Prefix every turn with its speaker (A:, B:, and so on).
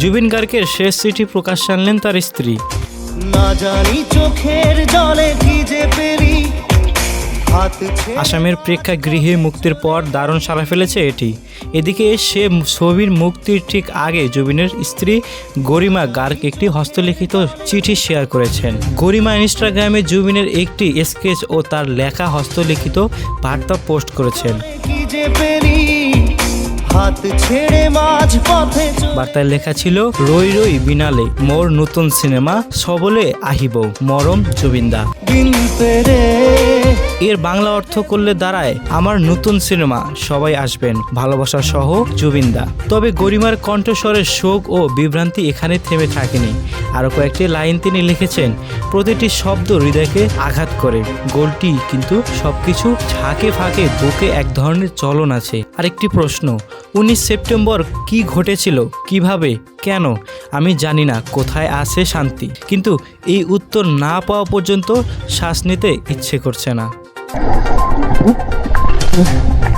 A: জুবিন গার্গের শেষ চিঠি প্রকাশ আনলেন তার স্ত্রী।
B: না জানি চোখের জলে ভিজে পেরি
A: আসামের প্রেক্ষাগৃহে মুক্তির পর দারুণ সাড়া ফেলেছে এটি। এদিকে সে ছবির মুক্তির ঠিক আগে জুবিনের স্ত্রী গরিমা গার্গ একটি হস্তলিখিত চিঠি শেয়ার করেছেন। গরিমা ইনস্টাগ্রামে জুবিনের একটি স্কেচ ও তার লেখা হস্তলিখিত বার্তা পোস্ট করেছেন।
B: হাত ছেড়ে মাঝ পথে
A: বার্তায় লেখা ছিল রই রই বিনালে মোর নতুন সিনেমা সবলে আহিব মরম জুবিন্দা।
B: দিন পেরে
A: এর বাংলা অর্থ করলে দাঁড়ায় আমার নতুন সিনেমা, সবাই আসবেন, ভালোবাসা সহ জুবিনদা। তবে গরিমার কণ্ঠস্বরের শোক ও বিভ্রান্তি এখানে থেমে থাকেনি। আরও কয়েকটি লাইন তিনি লিখেছেন, প্রতিটি শব্দ হৃদয়কে আঘাত করে। গোলটি কিন্তু সবকিছু ঝাঁকে ফাঁকে বুকে এক ধরনের চলন আছে। আরেকটি প্রশ্ন, উনিশ সেপ্টেম্বর কি ঘটেছিল? কীভাবে? কেন? আমি জানি না, কোথায় আছে শান্তি? কিন্তু এই উত্তর না পাওয়া পর্যন্ত শ্বাস নিতে ইচ্ছে করছে না। Oh.